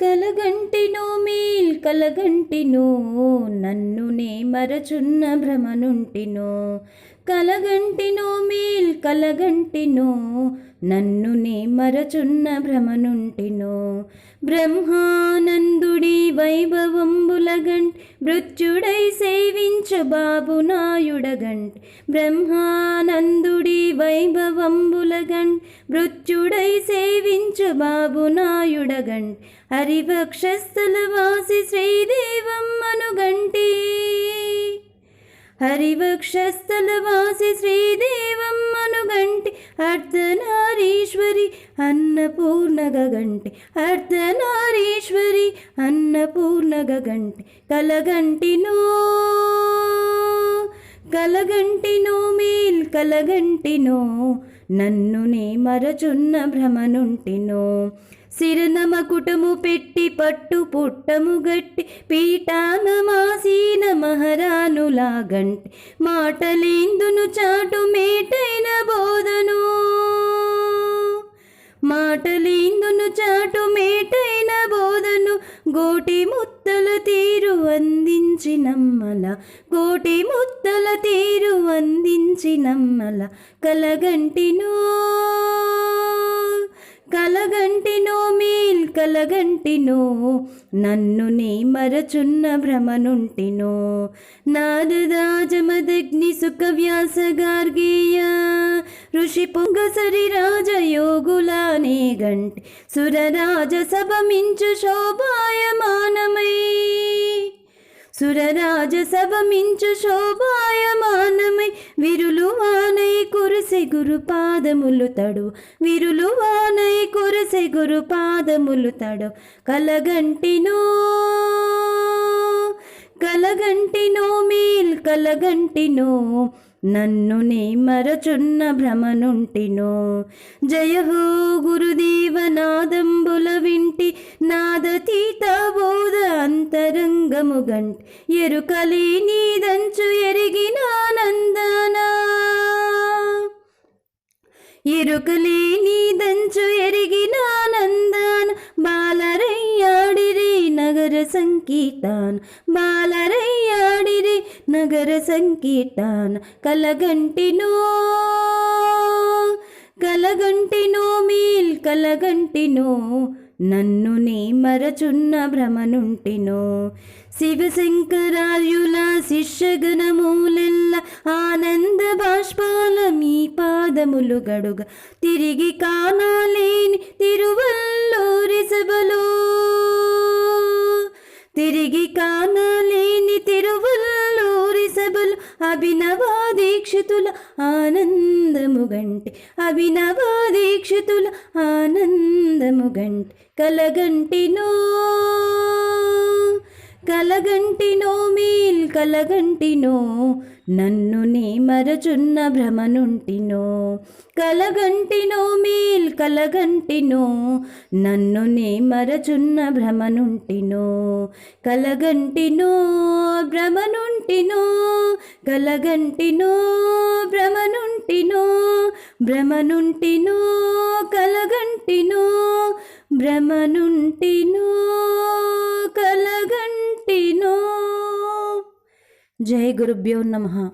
కలగంటినో male కలగంటినో నన్ను నే మరచున్న భ్రమనుంటినో. కలగంటినో male కలగంటినో నన్ను నే మరచున్న భ్రమనుంటినో. బ్రహ్మానందుడి వైభవంబులగంట్ మృత్యుడై సేవించ బాబునాయుడగంట్ బ్రహ్మానందుడి వైభవంబులగంట్ మృత్యుడై సేవించ బాబునాయుడగంట్ హరివక్షస్థల వాసి శ్రీదేవమ్మనుగంటి హరివక్షస్థలవాసి శ్రీదేవం అనుగంటి అర్ధనారీశ్వరి అన్నపూర్ణగంటి అర్ధనారీశ్వరి అన్నపూర్ణగంటి కలగంటినో కలగంటినో కలగంటినో నన్ను నే మరచున్న భ్రమనుంటినో. సిరనమకుటము పెట్టి పట్టు పుట్టము గట్టి పీఠాన మాసీన మహారానులాగంటి మాటలేందును చాటు మేటైన బోధను. మాటలేందును చాటు మేటైన బోధను గోటి ముత్తల తీరు అందించినమ్మల కోటి ముత్తల తీరు అందించినమ్మల కలగంటినో కలగంటినో మేల్ కలగంటినో నన్ను నీ మరచున్న భ్రమనుంటినో. నారదాజమదగ్ని సుఖ వ్యాస గార్గేయ ఋషి పొంగసరి రాజయోగులానే గంటి సురరాజ సభమించు శోభాయమానమై. సురరాజ సభమించు శోభాయమానమై. విరులు వానై కురిసె గురు పాదములు తడు. విరులు వానై కురిసె గురు పాదములు తడు. కలగంటినో కలగంటినో మేల్ కలగంటినో నన్ను నీ మరచున్న భ్రమనుంటినో. జయహో గురుదేవనాదంబుల వింటి నాదతీత బోధ అంతరంగము గంట్. ఎరుకలే నీదంచు ఎరిగినానందనా ఎరుకలే నీదంచు ఎరిగినానందాన బాలరయ్యాడిరి నగర సంకీర్తన. బాల నగర సంకీర్తన కలగంటినో కలగంటినో మీల్ కలగంటినో నన్ను నీ మరచున్న భ్రమనుంటినో. శివశంకరార్యుల శిష్యగణమూలెల్ల ఆనంద బాష్పాల మీ పాదములు గడుగ తిరిగి కానాలేని అభినవాదీక్షితుల అభినవ దీక్షితుల ఆనందము గంటి. అభినవ ఆనందము గంటి. కలగంటినో కలగంటినో మీల్ కలగంటినో నన్ను నీ మరచున్న భ్రమనుంటినో. కలగంటినో మీల్ కలగంటినో నన్ను నీ మరచున్న భ్రమనుంటినో. కలగంటినో భ్రమనుంటినో కలగంటినో భ్రమనుంటినో భ్రమనుంటినో కలగంటినో భ్రమనుంటినో కలగంటినో. జై గురుభ్యో నమ.